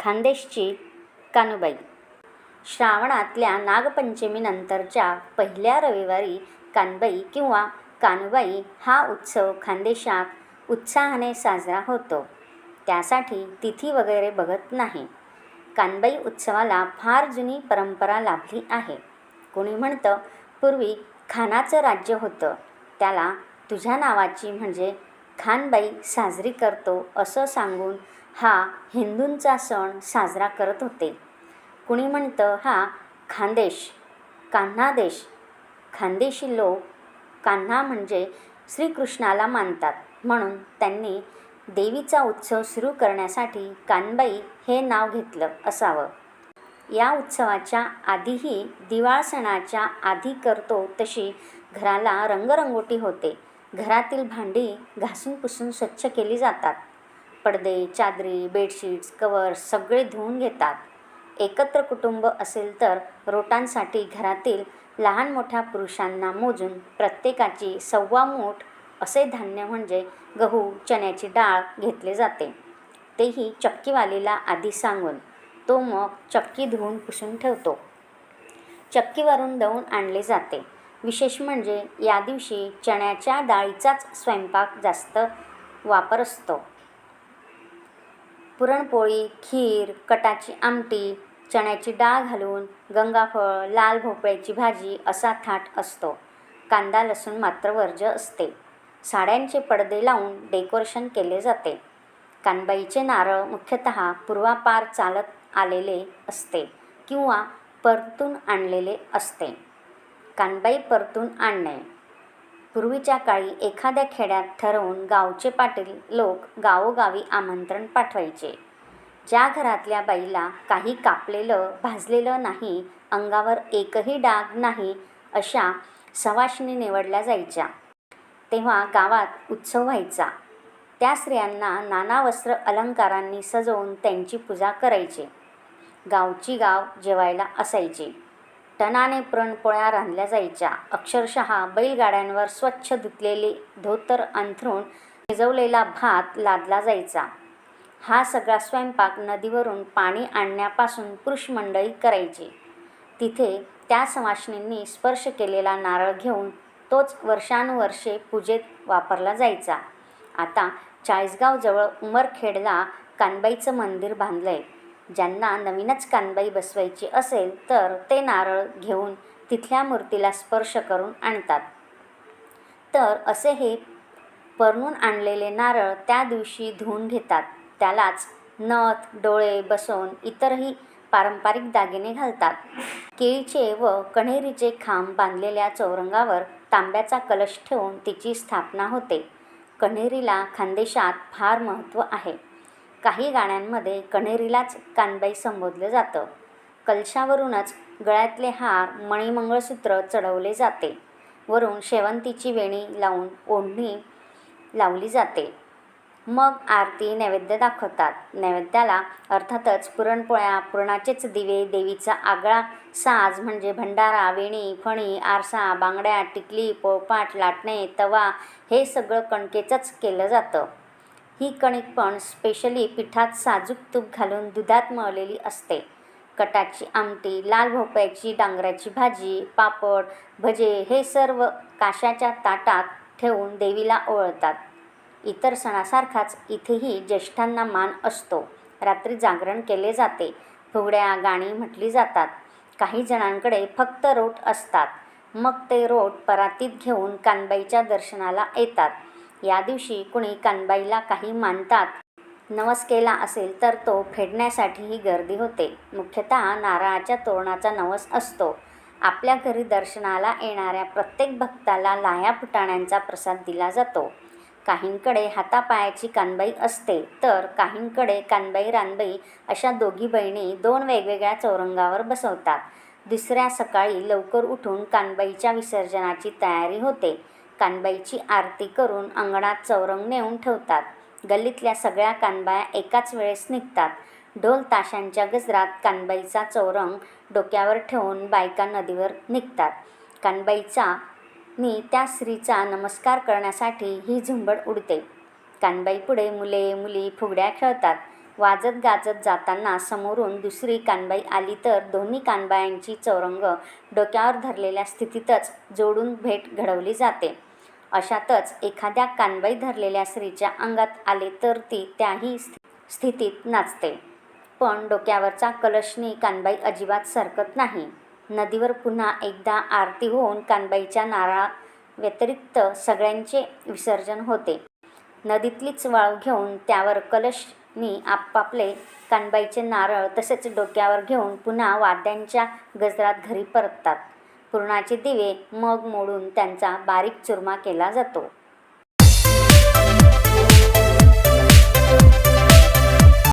खानदेशची कानुबाई. श्रावणातल्या नागपंचमीनंतरच्या पहिल्या रविवारी कानबाई किंवा कानुबाई हा उत्सव खानदेशात उत्साहाने साजरा होतो. त्यासाठी तिथी वगैरे बघत नाही. कानबाई उत्सवाला फार जुनी परंपरा लाभली आहे. कोणी म्हणतं पूर्वी खानाचं राज्य होतं. त्याला तुझ्या नावाची म्हणजे खानबाई साजरी करतो असं सांगून हा हिंदूंचा सण साजरा करत होते. कुणी म्हणतं हा खानदेश कान्हादेश खानदेशी लोक कान्हा म्हणजे श्रीकृष्णाला मानतात. म्हणून त्यांनी देवीचा उत्सव सुरू करण्यासाठी कानबाई हे नाव घेतलं असावं. या उत्सवाच्या आधीही दिवाळ सणाच्या आधी करतो तशी घराला रंगरंगोटी होते. घरातील भांडी घासून पुसून स्वच्छ केली जातात. पडदे चादरी बेडशीट्स कवर्स सगळे धुवून घेतात. एकत्र कुटुंब असेल तर रोटांसाठी घरातील लहान मोठ्या पुरुषांना मोजून प्रत्येकाची सव्वा मूठ असे धान्य म्हणजे गहू चण्याची डाळ घेतले जाते. तेही चक्कीवालीला आधी सांगून तो मग चक्की धुवून पुसून ठेवतो. चक्कीवरून दळून आणले जाते. विशेष म्हणजे या दिवशी चण्याच्या डाळीचाच स्वयंपाक जास्त वापर असतो. पुरणपोळी खीर कटाची आमटी चण्याची डाळ घालून गंगाफळ लाल भोपळ्याची भाजी असा थाट असतो. कांदा लसूण मात्र वर्ज असते. साड्यांचे पडदे लावून डेकोरेशन केले जाते. कानबाईचे नारळ मुख्यतः पूर्वापार चालत आलेले असते किंवा परतून आणलेले असते. कानबाई परतून आणणे. पूर्वीच्या काळी एखाद्या खेड्यात ठरवून गावचे पाटील लोक गावोगावी आमंत्रण पाठवायचे. ज्या घरातल्या बाईला काही कापलेलं भाजलेलं नाही अंगावर एकही डाग नाही अशा सवाशिनी निवडल्या जायच्या. तेव्हा गावात उत्सव व्हायचा. त्या स्त्रियांना नाना वस्त्र अलंकारांनी सजवून त्यांची पूजा करायचे. गावची गाव जेवायला असायची. टनाने पुरणपोळ्या रांधल्या जायच्या. अक्षरशः बैलगाड्यांवर स्वच्छ धुतलेले धोतर अंथरून शिजवलेला भात लादला जायचा. हा सगळा स्वयंपाक नदीवरून पाणी आणण्यापासून पुरुष मंडळी करायची. तिथे त्या समाशनींनी स्पर्श केलेला नारळ घेऊन तोच वर्षानुवर्षे पूजेत वापरला जायचा. आता चाळीसगावजवळ उमरखेडला कानबाईचं मंदिर बांधलं आहे ज्यांना नवीनच कानबाई बसवायची असेल तर ते नारळ घेऊन तिथल्या मूर्तीला स्पर्श करून आणतात. तर असे हे परणून आणलेले नारळ त्या दिवशी धुवून घेतात. त्यालाच नथ डोळे बसवून इतरही पारंपरिक दागिने घालतात. केळीचे व कण्हेरीचे खांब बांधलेल्या चौरंगावर तांब्याचा कलश ठेवून तिची स्थापना होते. कण्हेरीला खानदेशात फार महत्त्व आहे. काही गाण्यांमध्ये कण्हेरीलाच कानबाई संबोधलं जातं. कलशावरूनच गळ्यातले हार मणिमंगळसूत्र चढवले जाते. वरून शेवंतीची वेणी लावून ओढणी लावली जाते. मग आरती नैवेद्य दाखवतात. नैवेद्याला अर्थातच पुरणपोळ्या पुरणाचेच दिवे देवीचा आगळा साज म्हणजे भंडारा वेणी फणी आरसा बांगड्या टिकली पोळपाट लाटणे तवा हे सगळं कणकेचंच केलं जातं. ही कणिक पण स्पेशली पिठात साजूक तूप घालून दुधात मळलेली असते. कटाची आमटी लाल भोपळ्याची डांगराची भाजी पापड भजे हे सर्व काशाच्या ताटात ठेवून देवीला ओळतात. इतर सणासारखाच इथेही ज्येष्ठांना मान असतो. रात्री जागरण केले जाते. फुगड्या गाणी म्हटली जातात. काही जणांकडे फक्त रोट असतात. मग ते रोट परातीत घेऊन कानबाईच्या दर्शनाला येतात. या दिवशी कुणी कानबाईला काही मानतात. नवस केला असेल तर तो फेडण्यासाठीही गर्दी होते. मुख्यतः नारळाच्या तोरणाचा नवस असतो. आपल्या घरी दर्शनाला येणाऱ्या प्रत्येक भक्ताला लाह्या फुटाण्यांचा प्रसाद दिला जातो. काहींकडे हातापायाची कानबाई असते तर काहींकडे कानबाई रानबाई अशा दोघी बहिणी दोन वेगवेगळ्या चौरंगावर बसवतात. दुसऱ्या सकाळी लवकर उठून कानबाईच्या विसर्जनाची तयारी होते. कानबाईची आरती करून अंगणात चौरंग नेऊन ठेवतात. गल्लीतल्या सगळ्या कानबाया एकाच वेळेस निघतात. ढोल ताशांच्या गजरात कानबाईचा चौरंग डोक्यावर ठेवून बायका नदीवर निघतात. कानबाईचा नी त्या स्त्रीचा नमस्कार करण्यासाठी ही झुंबड उडते. कानबाई पुढे मुले मुली फुगड्या खेळतात. वाजत गाजत जाताना समोरून दुसरी कानबाई आली तर दोन्ही कानबायांची चौरंग डोक्यावर धरलेल्या स्थितीतच जोडून भेट घडवली जाते. अशातच एखाद्या कानबाई धरलेल्या स्त्रीच्या अंगात आले तर ती त्याही स्थितीत नाचते. पण डोक्यावरचा कलशनी कानबाई अजिबात सरकत नाही. नदीवर पुन्हा एकदा आरती होऊन कानबाईच्या नारळा व्यतिरिक्त सगळ्यांचे विसर्जन होते. नदीतलीच वाळू घेऊन त्यावर कलशनी आपापले कानबाईचे नारळ तसेच डोक्यावर घेऊन पुन्हा वाद्यांच्या गजरात घरी परततात. पुरणाचे दिवे मग मोडून त्यांचा बारीक चुरमा केला जातो.